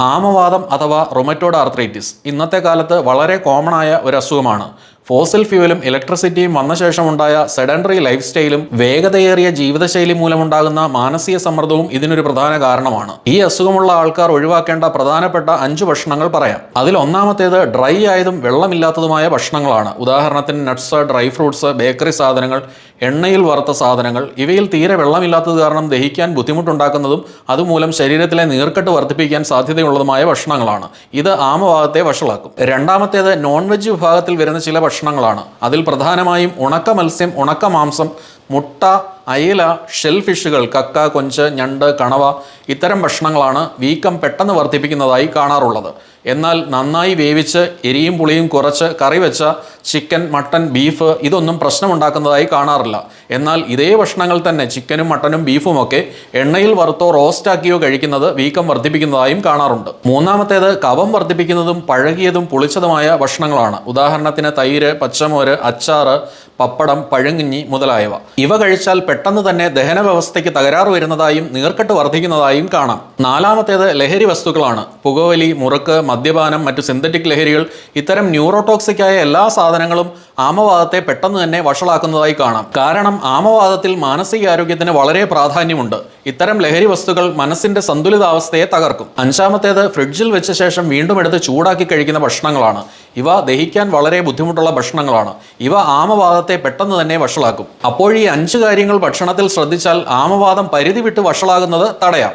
ആമവാദം അഥവാ rheumatoid arthritis ഇന്നത്തെ കാലത്ത് വളരെ കോമൺ ആയ ഒരു അസുഖമാണ് ഫോസിൽ ഫ്യൂവലും ഇലക്ട്രിസിറ്റിയും വന്ന ശേഷമുണ്ടായ സെഡൻഡറി ലൈഫ് സ്റ്റൈലും വേഗതയേറിയ ജീവിതശൈലി മൂലമുണ്ടാകുന്ന മാനസിക സമ്മർദ്ദവും ഇതിനൊരു പ്രധാന കാരണമാണ്. ഈ അസുഖമുള്ള ആൾക്കാർ ഒഴിവാക്കേണ്ട പ്രധാനപ്പെട്ട അഞ്ച് ഭക്ഷണങ്ങൾ പറയാം. അതിൽ ഒന്നാമത്തേത് ഡ്രൈ ആയതും വെള്ളമില്ലാത്തതുമായ ഭക്ഷണങ്ങളാണ്. ഉദാഹരണത്തിന് നട്ട്സ് ഡ്രൈ ഫ്രൂട്ട്സ് ബേക്കറി സാധനങ്ങൾ എണ്ണയിൽ വറുത്ത സാധനങ്ങൾ. ഇവയിൽ തീരെ വെള്ളമില്ലാത്തത് കാരണം ദഹിക്കാൻ ബുദ്ധിമുട്ടുണ്ടാക്കുന്നതും അതുമൂലം ശരീരത്തിലെ നീർക്കെട്ട് വർദ്ധിപ്പിക്കാൻ സാധ്യതയുള്ളതുമായ ഭക്ഷണങ്ങളാണ്. ഇത് ആമഭാഗത്തെ വഷളാക്കും. രണ്ടാമത്തേത് നോൺ വെജ് വിഭാഗത്തിൽ വരുന്ന ചില ഭക്ഷണങ്ങളാണ് അതിൽ പ്രധാനമായും ഉണക്ക മത്സ്യം ഉണക്ക മാംസം മുട്ട അയില ഷെൽ ഫിഷുകൾ കക്ക കൊഞ്ച് ഞണ്ട് കണവ ഇത്തരം ഭക്ഷണങ്ങളാണ് വീക്കം പെട്ടെന്ന് വർദ്ധിപ്പിക്കുന്നതായി കാണാറുള്ളത്. എന്നാൽ നന്നായി വേവിച്ച് എരിയും പുളിയും കുറച്ച് കറി വെച്ച ചിക്കൻ മട്ടൻ ബീഫ് ഇതൊന്നും പ്രശ്നമുണ്ടാക്കുന്നതായി കാണാറില്ല. എന്നാൽ ഇതേ ഭക്ഷണങ്ങൾ തന്നെ ചിക്കനും മട്ടനും ബീഫും ഒക്കെ എണ്ണയിൽ വറുത്തോ റോസ്റ്റാക്കിയോ കഴിക്കുന്നത് വീക്കം വർദ്ധിപ്പിക്കുന്നതായും കാണാറുണ്ട്. മൂന്നാമത്തേത് കവം വർദ്ധിപ്പിക്കുന്നതും പഴകിയതും പുളിച്ചതുമായ ഭക്ഷണങ്ങളാണ്. ഉദാഹരണത്തിന് തൈര് പച്ചമോര് അച്ചാറ് പപ്പടം പഴങ്ങിഞ്ഞി മുതലായവ. ഇവ കഴിച്ചാൽ പെട്ടെന്ന് തന്നെ ദഹന വ്യവസ്ഥയ്ക്ക് തകരാറ് വരുന്നതായും നീർക്കെട്ട് വർദ്ധിക്കുന്നതായും കാണാം. നാലാമത്തേത് ലഹരി വസ്തുക്കളാണ്. പുകവലി മുറുക്ക് മദ്യപാനം മറ്റു സിന്തറ്റിക് ലഹരികൾ ഇത്തരം ന്യൂറോടോക്സിക്കായ എല്ലാ സാധനങ്ങളും ആമവാദത്തെ പെട്ടെന്ന് തന്നെ വഷളാക്കുന്നതായി കാണാം. കാരണം ആമവാദത്തിൽ മാനസികാരോഗ്യത്തിന് വളരെ പ്രാധാന്യമുണ്ട്. ഇത്തരം ലഹരി വസ്തുക്കൾ മനസ്സിന്റെ സന്തുലിതാവസ്ഥയെ തകർക്കും. അഞ്ചാമത്തേത് ഫ്രിഡ്ജിൽ വെച്ച ശേഷം വീണ്ടും എടുത്ത് ചൂടാക്കി കഴിക്കുന്ന ഭക്ഷണങ്ങളാണ്. ഇവ ദഹിക്കാൻ വളരെ ബുദ്ധിമുട്ടുള്ള ഭക്ഷണങ്ങളാണ്. ഇവ ആമവാദത്തെ പെട്ടെന്ന് തന്നെ വഷളാക്കും. അപ്പോൾ ഈ അഞ്ച് കാര്യങ്ങൾ ഭക്ഷണത്തിൽ ശ്രദ്ധിച്ചാൽ ആമവാദം പരിധി വിട്ട് വഷളാകുന്നത് തടയാം.